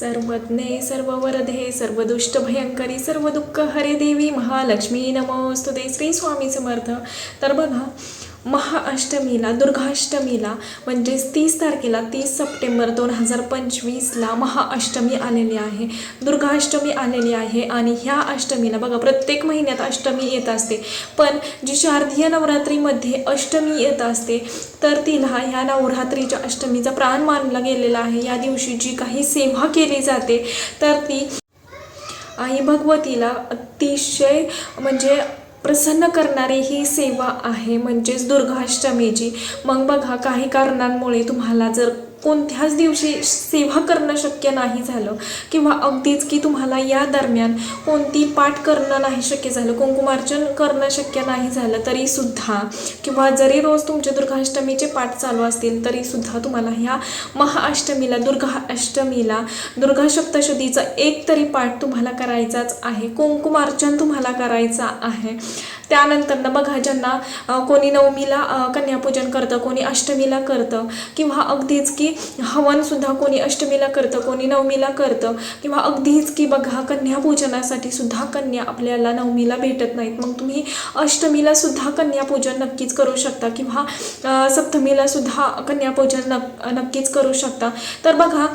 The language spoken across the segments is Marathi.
सर्वज्ञे सर्ववरदे सर्वदुष्टभयंकरी सर्व दुष्ट भयंकरी सर्व दुःख हरे देवी महालक्ष्मी नमोस्तुते श्री स्वामी समर्थ. तर बघा महाअष्टमीला दुर्गाष्टमीला म्हणजेच तीस तारखेला तीस सप्टेंबर दोन हजार पंचवीसला महाअष्टमी आलेली आहे. दुर्गाष्टमी आलेली आहे आणि ह्या अष्टमीला बघा प्रत्येक महिन्यात अष्टमी येत असते. पण जी शारदीय नवरात्रीमध्ये अष्टमी येत असते तर तिला ह्या नवरात्रीच्या अष्टमीचा प्राण मानला गेलेला आहे. या दिवशी जी काही सेवा केली जाते तर ती आई भगवतीला अतिशय म्हणजे प्रसन्न करणारी ही सेवा आहे म्हणजेच दुर्गाष्टमीची. मग बघा काही कारणांमुळे तुम्हाला जर कोणत्याच दिवशी सेवा करणं शक्य नाही झालं किंवा अगदीच की तुम्हाला या दरम्यान कोणती पाठ करणं नाही शक्य झालं कुंकुमार्चन करणं शक्य नाही झालं तरीसुद्धा किंवा जरी रोज तुमचे दुर्गाष्टमीचे पाठ चालू असतील तरीसुद्धा तुम्हाला ह्या महाअष्टमीला दुर्गा अष्टमीला दुर्गा सप्तशतीचा एक तरी पाठ तुम्हाला करायचाच आहे. कुंकुमार्चन तुम्हाला करायचं आहे. त्यानंतर बघा ज्यांना कोणी नवमीला कन्यापूजन करतं कोणी अष्टमीला करतं किंवा अगदीच की हवनसुद्धा कोणी अष्टमीला करतं कोणी नवमीला करतं किंवा अगदीच की बघा कन्यापूजनासाठी सुद्धा कन्या आपल्याला नवमीला भेटत नाहीत. मग तुम्ही अष्टमीला सुद्धा कन्यापूजन नक्कीच करू शकता किंवा सप्तमीला सुद्धा कन्यापूजन नक्कीच करू शकता. तर बघा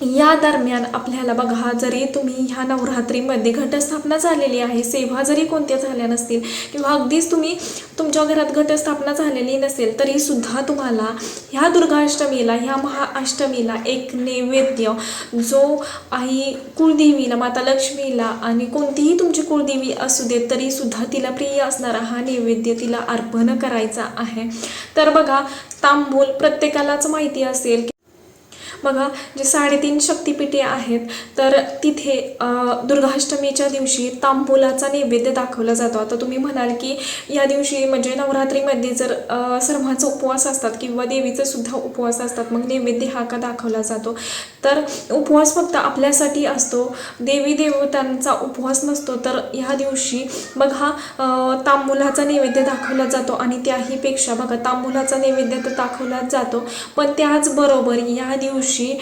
या दरम्यान आपल्याला बघा जरी तुम्ही ह्या नवरात्रीमध्ये घटस्थापना झालेली आहे सेवा जरी कोणत्या झाल्या नसतील किंवा अगदीच तुम्ही तुमच्या घरात घटस्थापना झालेली नसेल तरी सुद्धा तुम्हाला ह्या दुर्गाष्टमीला ह्या महाअष्टमीला एक नैवेद्य जो आई कुळदेवीला माता लक्ष्मीला आणि कोणतीही तुमची कुळदेवी असू देत तरी सुद्धा तिला प्रिय असणारा हा नैवेद्य तिला अर्पण करायचा आहे. तर बघा तांबूल प्रत्येकालाच माहिती असेल की बघा जे साडेतीन शक्तिपीठे आहेत तर तिथे दुर्गाष्टमीच्या दिवशी तांबुलाचा नैवेद्य दाखवला जातो. आता तुम्ही म्हणाल की या दिवशी म्हणजे नवरात्रीमध्ये जर सर्वांचा उपवास असतात किंवा देवीचे सुद्धा उपवास असतात मग नैवेद्य हा का दाखवला जातो? तर उपवास फक्त आपल्यासाठी असतो. देवी देवतांचा उपवास नसतो तर ह्या दिवशी बघा अ, नैवेद्य दाखवला जातो आणि त्याहीपेक्षा बघा तांबुलाचा नैवेद्य तर दाखवलाच जातो. पण त्याचबरोबर या दिवशी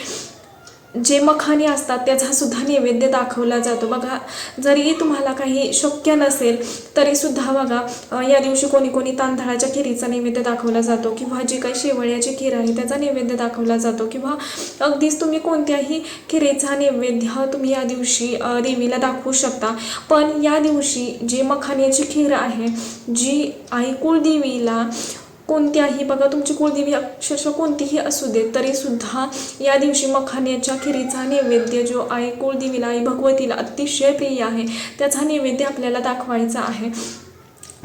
जे मखाने असतात त्याचासुद्धा नैवेद्य दाखवला जातो. बघा जरी तुम्हाला काही शक्य नसेल तरीसुद्धा बघा या दिवशी कोणी कोणी तांदळाच्या खिरीचा नैवेद्य दाखवला जातो किंवा जी काही शेवळ्याची खीर आहे त्याचा नैवेद्य दाखवला जातो किंवा अगदीच तुम्ही कोणत्याही खिरीचा नैवेद्य तुम्ही या दिवशी देवीला दाखवू शकता. पण या दिवशी जे मखाण्याची खीर आहे जी आई कुळदेवीला कोणत्याही बघा तुमची कुळदेवी अक्षरशः कोणतीही असू दे तरीसुद्धा या दिवशी मखाण्याच्या खिरीचा नैवेद्य जो आहे कुळदेवीला आई भगवतीला अतिशय प्रिय आहे. त्याचा नैवेद्य आपल्याला दाखवायचा आहे.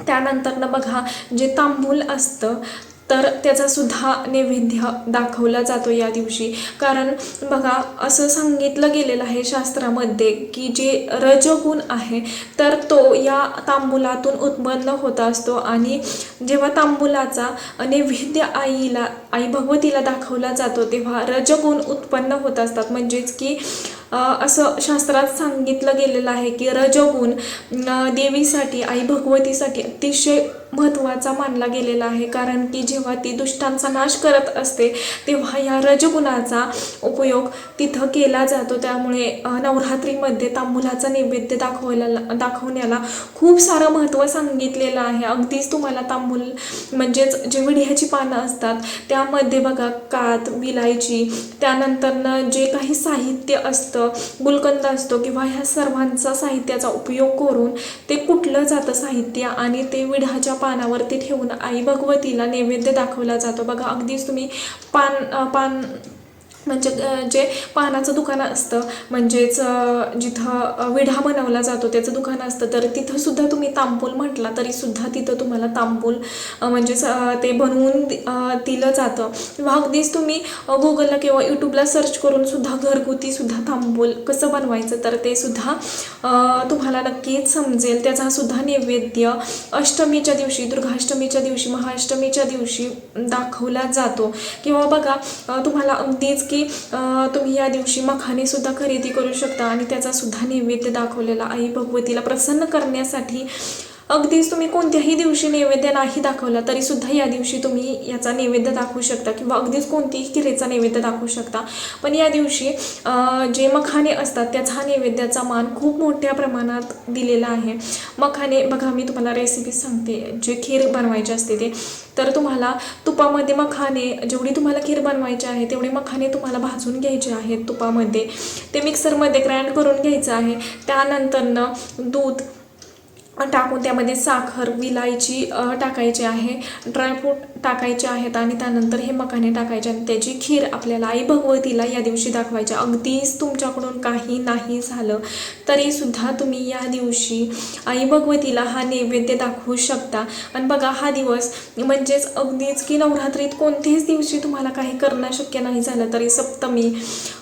त्यानंतर ना बघा जे तांबूल असतं तर त्याचासुद्धा नैवेद्य दाखवला जातो या दिवशी. कारण बघा असं सांगितलं गेलेलं आहे शास्त्रामध्ये की जे रजगुण आहे तर तो या तांबुलातून उत्पन्न होत असतो. आणि जेव्हा तांबुलाचा नैवेद्य आईला आई भगवतीला दाखवला जातो तेव्हा रजगुण उत्पन्न होत असतात. म्हणजेच की असं शास्त्रात सांगितलं गेलेलं आहे की रजगुण देवीसाठी आई भगवतीसाठी अतिशय महत्त्वाचा मानला गेलेला आहे. कारण की जेव्हा ती दुष्टांचा नाश करत असते तेव्हा या रजगुणाचा उपयोग तिथं केला जातो. त्यामुळे नवरात्रीमध्ये तांबुलाचा नैवेद्य दाखवायला दाखवण्याला खूप सारं महत्त्व सांगितलेलं आहे. अगदीच तुम्हाला तांबूल म्हणजेच जे विढ्याची पानं असतात त्यामध्ये बघा कात विलायची त्यानंतरनं जे काही साहित्य असतं गुलकंद असतो किंवा ह्या सर्वांचा साहित्याचा उपयोग करून ते कुठलं जातं साहित्य आणि ते विढाच्या पानावरती ठेवून आई भगवतीला नैवेद्य दाखवला जातो. बघा अगदीच तुम्ही पान पान म्हणजे जे पानाचं दुकान असतं म्हणजेच जिथं विढा बनवला जातो त्याचं दुकान असतं तर तिथंसुद्धा तुम्ही तांबूल म्हटला तरीसुद्धा तिथं तुम्हाला तांबूल म्हणजेच ते बनवून दिलं जातं. किंवा अगदीच तुम्ही गुगलला किंवा यूट्यूबला सर्च करूनसुद्धा घरगुतीसुद्धा तांबूल कसं बनवायचं तर ते सुद्धा तुम्हाला नक्कीच समजेल. त्याचासुद्धा नैवेद्य अष्टमीच्या दिवशी दुर्गाष्टमीच्या दिवशी महाअष्टमीच्या दिवशी दाखवला जातो. किंवा बघा तुम्हाला अगदीच की तुम्ही या दिवशी मखाने सुद्धा खरेदी करू शकता आणि त्याचा सुद्धा नैवेद्य दाखवलेला आई भगवतीला प्रसन्न करण्यासाठी अगदीच तुम्ही कोणत्याही दिवशी नैवेद्य नाही दाखवला तरी सुद्धा या दिवशी तुम्ही याचा नैवेद्य दाखवू शकता किंवा अगदीच कोणतीही किरेचा नैवेद्य दाखवू शकता. पण या दिवशी जे मखाने असतात त्याचा नैवेद्याचा मान खूप मोठ्या प्रमाणात दिलेला आहे. मखाने बघा मी तुम्हाला रेसिपी सांगते. जे खीर बनवायची असते ते तर तुम्हाला तुपामध्ये मखाने जेवढी तुम्हाला खीर बनवायची आहे तेवढे मखाने तुम्हाला भाजून घ्यायचे आहेत तुपामध्ये. ते मिक्सरमध्ये ग्राइंड करून घ्यायचं आहे. त्यानंतरनं दूध टाकून त्यामध्ये साखर विलायची टाकायची आहे. ड्रायफ्रूट टाकायचे आहेत आणि त्यानंतर हे मखाने टाकायचे आणि त्याची खीर आपल्याला आई भगवतीला या दिवशी दाखवायची. अगदीच तुमच्याकडून काही नाही झालं तरीसुद्धा तुम्ही या दिवशी आई भगवतीला हा नैवेद्य दाखवू शकता. आणि बघा हा दिवस म्हणजेच अगदीच की नवरात्रीत कोणत्याच दिवशी तुम्हाला काही करणं शक्य नाही झालं तरी सप्तमी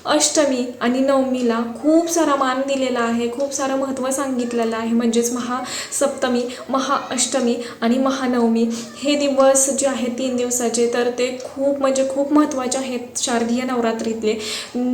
अष्टमी आणि नवमीला खूप सारा मान दिलेला आहे खूप सारं महत्त्व सांगितलेलं आहे. म्हणजेच महा सप्तमी महाअष्टमी आणि महानवमी हे दिवस जे आहेत तीन दिवसाचे तर ते खूप म्हणजे खूप महत्त्वाचे आहेत शारदीय नवरात्रीतले.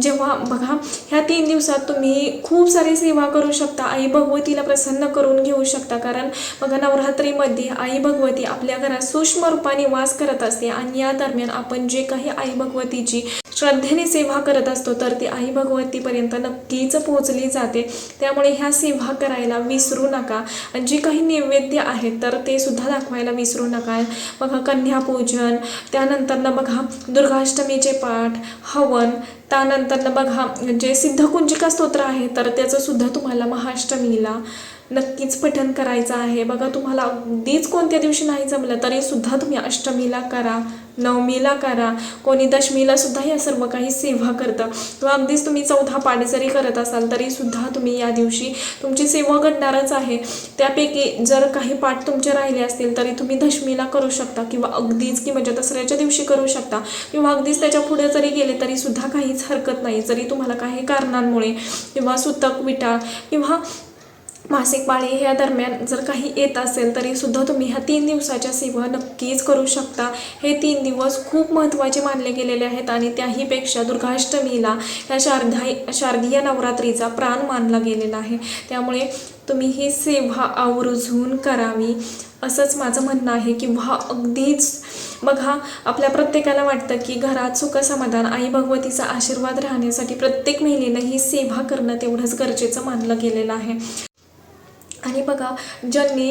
जेव्हा बघा ह्या तीन दिवसात तुम्ही खूप सारी सेवा करू शकता. आई भगवतीला प्रसन्न करून घेऊ शकता. कारण बघा नवरात्रीमध्ये आई भगवती आपल्या घरात सूक्ष्म रूपाने वास करत असते आणि या दरम्यान आपण जे काही आई भगवतीची श्रद्धेने सेवा करत असतो तर ती आई भगवतीपर्यंत नक्कीच पोहोचली जाते. त्यामुळे ह्या सेवा करायला विसरू नका. जे काही नैवेद्य आहेत तर ते सुद्धा दाखवायला विसरू नका. बघा कन्यापूजन त्यानंतरनं बघा दुर्गाष्टमीचे पाठ हवन त्यानंतरनं बघा जे सिद्धकुंजिका स्तोत्र आहे तर त्याचं सुद्धा तुम्हाला महाअष्टमीला नक्कीच पठन करायचं आहे. बघा तुम्हाला अगदीच कोणत्या दिवशी नाही जमलं तरी सुद्धा तुम्ही अष्टमीला करा नवमीला करा. कोणी दशमीला सुद्धा या सर्व काही सेवा करतं. किंवा अगदीच तुम्ही चौथा पाठ जरी करत असाल तरी सुद्धा तुम्ही या दिवशी तुमची सेवा घडणारच आहे. त्यापैकी जर काही पाठ तुमचे राहिले असतील तरी तुम्ही दशमीला करू शकता किंवा अगदीच की म्हणजे दसऱ्याच्या दिवशी करू शकता किंवा अगदीच त्याच्या पुढे जरी गेले तरी सुद्धा काहीच हरकत नाही. जरी तुम्हाला काही कारणांमुळे किंवा सुतक विटा किंवा मासिक पाळी ह्या दरम्यान जर काही येत असेल तरीसुद्धा तुम्ही ह्या तीन दिवसाच्या सेवा नक्कीच करू शकता. हे तीन दिवस खूप महत्त्वाचे मानले गेलेले आहेत आणि त्याहीपेक्षा दुर्गाष्टमीला ह्या शारदाई शारदीय नवरात्रीचा प्राण मानला गेलेला आहे. त्यामुळे तुम्ही ही सेवा आवर्जून करावी असंच माझं म्हणणं आहे. किंवा अगदीच बघा आपल्या प्रत्येकाला वाटतं की घरात सुखसमाधान आई भगवतीचा आशीर्वाद राहण्यासाठी प्रत्येक महिलेनं ही सेवा करणं तेवढंच गरजेचं मानलं गेलेलं आहे. आणि बघा ज्यांनी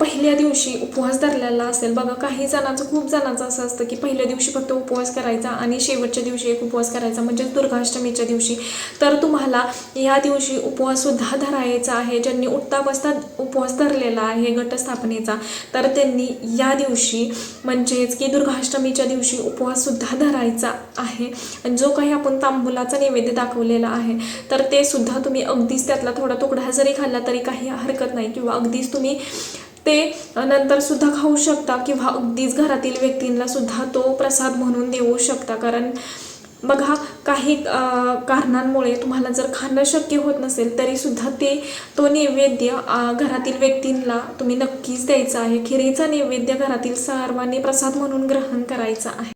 पहिल्या दिवशी उपवास धरलेला असेल बघा काही जणांचं खूप जणांचं असं असतं की पहिल्या दिवशी फक्त उपवास करायचा आणि शेवटच्या दिवशी एक उपवास करायचा म्हणजेच दुर्गाष्टमीच्या दिवशी. तर तुम्हाला या दिवशी उपवाससुद्धा धरायचा आहे. ज्यांनी उठता बसता उपवास धरलेला आहे गटस्थापनेचा तर त्यांनी या दिवशी म्हणजेच की दुर्गाष्टमीच्या दिवशी उपवाससुद्धा धरायचा आहे. आणि जो काही आपण तांबुलाचा नैवेद्य दाखवलेला आहे तर ते सुद्धा तुम्ही अगदीच त्यातला थोडा तुकडा जरी खाल्ला तरी काही हरकत नाही किंवा अगदीच तुम्ही ते नंतर सुद्धा खाऊ शकता किंवा अगदीच घरातील व्यक्तींना सुद्धा तो प्रसाद म्हणून देऊ शकता. कारण बघा काही कारणांमुळे तुम्हाला जर खाणं शक्य होत नसेल तरीसुद्धा ते तो नैवेद्य घरातील व्यक्तींना तुम्ही नक्कीच द्यायचा आहे. खिरीचा नैवेद्य घरातील सर्वांनी प्रसाद म्हणून ग्रहण करायचा आहे.